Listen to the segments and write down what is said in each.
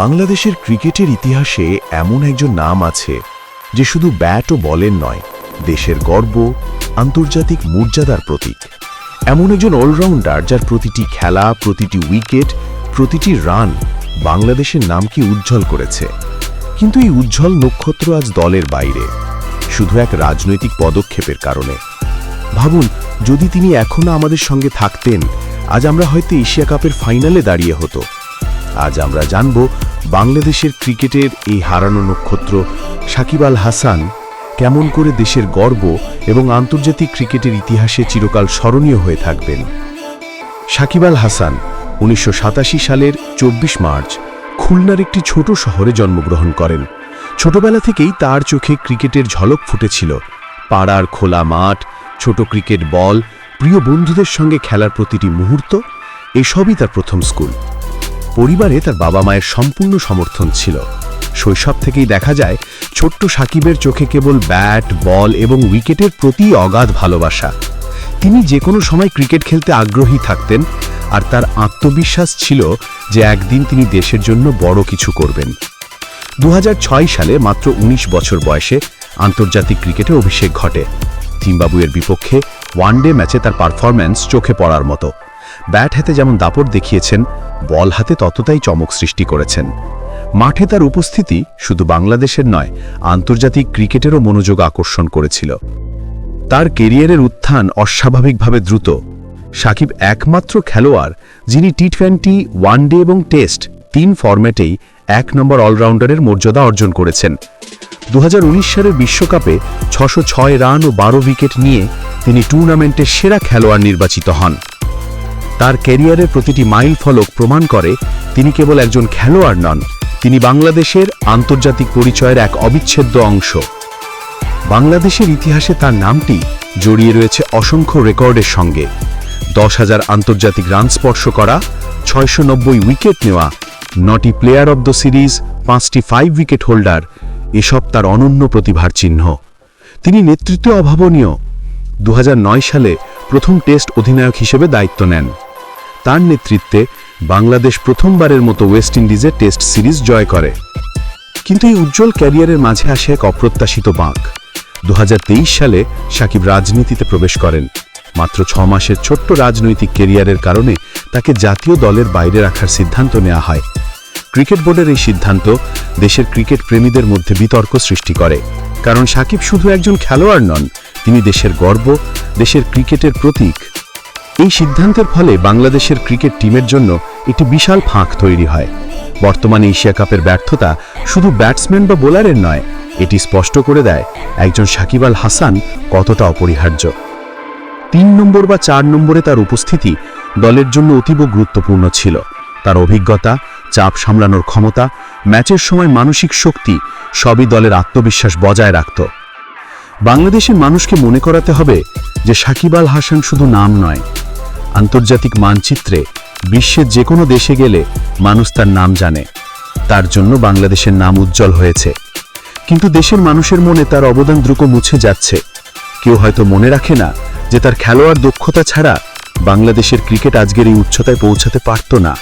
বাংলাদেশের ক্রিকেটের ইতিহাসে এমন একজন নাম আছে যে শুধু ব্যাট ও বলের নয়, দেশের গর্ব, আন্তর্জাতিক মর্যাদার প্রতীক। এমন একজন অলরাউন্ডার যার প্রতিটি খেলা, প্রতিটি উইকেট, প্রতিটি রান বাংলাদেশের নামকে উজ্জ্বল করেছে। কিন্তু এই উজ্জ্বল নক্ষত্র আজ দলের বাইরে, শুধু এক রাজনৈতিক পদক্ষেপের কারণে। ভাবুন, যদি তিনি এখনও আমাদের সঙ্গে থাকতেন, আজ আমরা হয়তো এশিয়া কাপের ফাইনালে দাঁড়িয়ে হতো। আজ আমরা জানব বাংলাদেশের ক্রিকেটের এই হারানো নক্ষত্র সাকিব আল হাসান কেমন করে দেশের গর্ব এবং আন্তর্জাতিক ক্রিকেটের ইতিহাসে চিরকাল স্মরণীয় হয়ে থাকবেন। সাকিব আল হাসান উনিশশো সাতাশি সালের চব্বিশ মার্চ খুলনার একটি ছোট শহরে জন্মগ্রহণ করেন। ছোটবেলা থেকেই তার চোখে ক্রিকেটের ঝলক ফুটেছিল। পাড়ার খোলা মাঠ, ছোট ক্রিকেট বল, প্রিয় বন্ধুদের সঙ্গে খেলার প্রতিটি মুহূর্ত, এসবই তার প্রথম স্কুল। পরিবারে তার বাবা মায়ের সম্পূর্ণ সমর্থন ছিল। শৈশব থেকেই দেখা যায়, ছোট্ট সাকিবের চোখে কেবল ব্যাট, বল এবং উইকেটের প্রতি অগাধ ভালোবাসা। তিনি যে কোনো সময় ক্রিকেট খেলতে আগ্রহী থাকতেন আর তার আত্মবিশ্বাস ছিল যে একদিন তিনি দেশের জন্য বড় কিছু করবেন। দু হাজার ছয় সালে মাত্র ১৯ বছর বয়সে আন্তর্জাতিক ক্রিকেটে অভিষেক ঘটে। জিম্বাবুয়ের বিপক্ষে ওয়ানডে ম্যাচে তার পারফরম্যান্স চোখে পড়ার মতো। ব্যাট হাতে যেমন দাপট দেখিয়েছেন, বল হাতে ততটাই চমক সৃষ্টি করেছেন। মাঠে তার উপস্থিতি শুধু বাংলাদেশের নয়, আন্তর্জাতিক ক্রিকেটেরও মনোযোগ আকর্ষণ করেছিল। তার কেরিয়ারের উত্থান অস্বাভাবিকভাবে দ্রুত। সাকিব একমাত্র খেলোয়াড়, যিনি টি টোয়েন্টি ওয়ানডে এবং টেস্ট তিন ফরম্যাটেই এক নম্বর অলরাউন্ডারের মর্যাদা অর্জন করেছেন। দু হাজার উনিশ সালের বিশ্বকাপে ছশো রান ও বারো উইকেট নিয়ে তিনি টুর্নামেন্টের সেরা খেলোয়াড় নির্বাচিত হন। তার ক্যারিয়ারের প্রতিটি মাইল ফলক প্রমাণ করে তিনি কেবল একজন খেলোয়াড় নন, তিনি বাংলাদেশের আন্তর্জাতিক পরিচয়ের এক অবিচ্ছেদ্য অংশ। বাংলাদেশের ইতিহাসে তার নামটি জড়িয়ে রয়েছে অসংখ্য রেকর্ডের সঙ্গে। দশ হাজার আন্তর্জাতিক রান স্পর্শ করা, ছয়শো নব্বই উইকেট নেওয়া, নটি প্লেয়ার অব দ্য সিরিজ, পাঁচটি ফাইভ উইকেট হোল্ডার, এসব তার অনন্য প্রতিভার চিহ্ন। তিনি নেতৃত্বে অভাবনীয়। দু হাজার নয় সালে প্রথম টেস্ট অধিনায়ক হিসেবে দায়িত্ব নেন। তার নেতৃত্বে বাংলাদেশ প্রথমবারের মতো ওয়েস্ট ইন্ডিজের টেস্ট সিরিজ জয় করে। কিন্তু এই উজ্জ্বল ক্যারিয়ারের মাঝে আসে এক অপ্রত্যাশিত বাঁক। দু হাজার তেইশ সালে সাকিব রাজনীতিতে প্রবেশ করেন। মাত্র ছ মাসের ছোট্ট রাজনৈতিক ক্যারিয়ারের কারণে তাকে জাতীয় দলের বাইরে রাখার সিদ্ধান্ত নেওয়া হয়। ক্রিকেট বোর্ডের এই সিদ্ধান্ত দেশের ক্রিকেট প্রেমীদের মধ্যে বিতর্ক সৃষ্টি করে। কারণ সাকিব শুধু একজন খেলোয়াড় নন, তিনি দেশের গর্ব, দেশের ক্রিকেটের প্রতীক। এই সিদ্ধান্তের ফলে বাংলাদেশের ক্রিকেট টিমের জন্য একটি বিশাল ফাঁক তৈরি হয়। বর্তমানে এশিয়া কাপের ব্যর্থতা শুধু ব্যাটসম্যান বা বোলারের নয়, এটি স্পষ্ট করে দেয় একজন সাকিব আল হাসান কতটা অপরিহার্য। তিন নম্বর বা চার নম্বরে তার উপস্থিতি দলের জন্য অতীব গুরুত্বপূর্ণ ছিল। তার অভিজ্ঞতা, চাপ সামলানোর ক্ষমতা, ম্যাচের সময় মানসিক শক্তি সবই দলের আত্মবিশ্বাস বজায় রাখত। বাংলাদেশের মানুষকে মনে করাতে হবে যে সাকিব আল হাসান শুধু নাম নয় আন্তর্জাতিক মানচিত্রে বিশ্বের যে কোনো দেশে গেলে মানুষ তার নাম জানে। তার জন্য বাংলাদেশের নাম উজ্জ্বল হয়েছে। কিন্তু দেশের মানুষের মনে তার অবদান দ্রুত মুছে যাচ্ছে। কেউ হয়তো মনে রাখে না যে তার খেলোয়াড় দক্ষতা ছাড়া বাংলাদেশের ক্রিকেট আজকের এই উচ্চতায় পৌঁছাতে পারত না।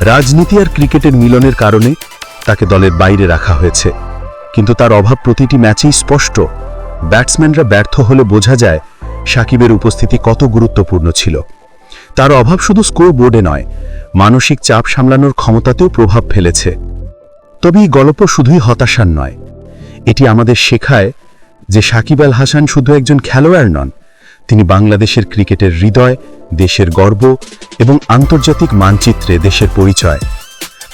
রাজনীতি আর ক্রিকেটের মিলনের কারণে তাকে দলের বাইরে রাখা হয়েছে। কিন্তু তার অভাব প্রতিটি ম্যাচেই স্পষ্ট। ব্যাটসম্যানরা ব্যর্থ হলে বোঝা যায় সাকিবের উপস্থিতি কত গুরুত্বপূর্ণ ছিল। তার অভাব শুধু স্কোর বোর্ডে নয়, মানসিক চাপ সামলানোর ক্ষমতাতেও প্রভাব ফেলেছে। তবে এই গল্প শুধুই হতাশার নয়, এটি আমাদের শেখায় যে সাকিব আল হাসান শুধু একজন খেলোয়াড় নন, তিনি বাংলাদেশের ক্রিকেটের হৃদয়, দেশের গর্ব এবং আন্তর্জাতিক মানচিত্রে দেশের পরিচয়।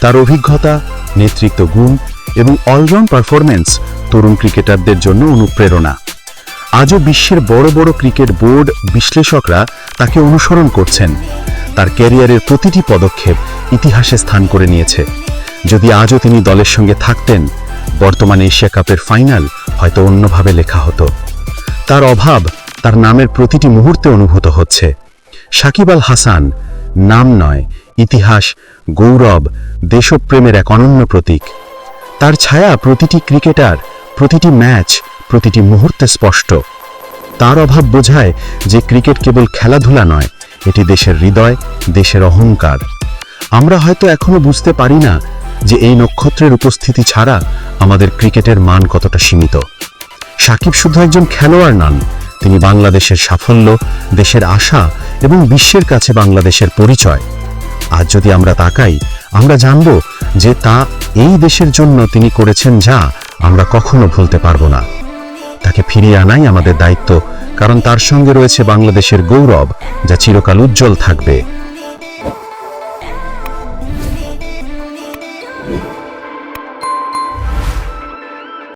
তার অভিজ্ঞতা, নেতৃত্ব গুণ এবং অলরাউন্ড পারফরম্যান্স তরুণ ক্রিকেটারদের জন্য অনুপ্রেরণা। আজও বিশ্বের বড় বড় ক্রিকেট বোর্ড বিশ্লেষকরা তাকে অনুসরণ করছেন। তার ক্যারিয়ারের প্রতিটি পদক্ষেপ ইতিহাসে স্থান করে নিয়েছে। যদি আজও তিনি দলের সঙ্গে থাকতেন, বর্তমানে এশিয়া কাপের ফাইনাল হয়তো অন্যভাবে লেখা হতো। তার অভাব তার নামের প্রতিটি মুহূর্তে অনুভূত হচ্ছে। সাকিব আল হাসান নাম নয়, ইতিহাস, গৌরব, দেশপ্রেমের এক অনন্য প্রতীক। তার ছায়া প্রতিটি ক্রিকেটার, প্রতিটি ম্যাচ প্রতিটি মুহূর্তে স্পষ্ট। তার অভাব বোঝায় যে ক্রিকেট কেবল খেলাধুলা নয়, এটি দেশের হৃদয়, দেশের অহংকার। আমরা হয়তো এখনও বুঝতে পারি না যে এই নক্ষত্রের উপস্থিতি ছাড়া আমাদের ক্রিকেটের মান কতটা সীমিত। সাকিব শুধু একজন খেলোয়াড় নন, তিনি বাংলাদেশের সাফল্য, দেশের আশা এবং বিশ্বের কাছে বাংলাদেশের পরিচয়। আজ যদি আমরা তাকাই, আমরা জানব যে তা এই দেশের জন্য তিনি করেছেন যা আমরা কখনো ভুলতে পারব না। তাকে ফিরিয়ে আনাই আমাদের দায়িত্ব, কারণ তার সঙ্গে রয়েছে বাংলাদেশের গৌরব, যা চিরকাল উজ্জ্বল থাকবে।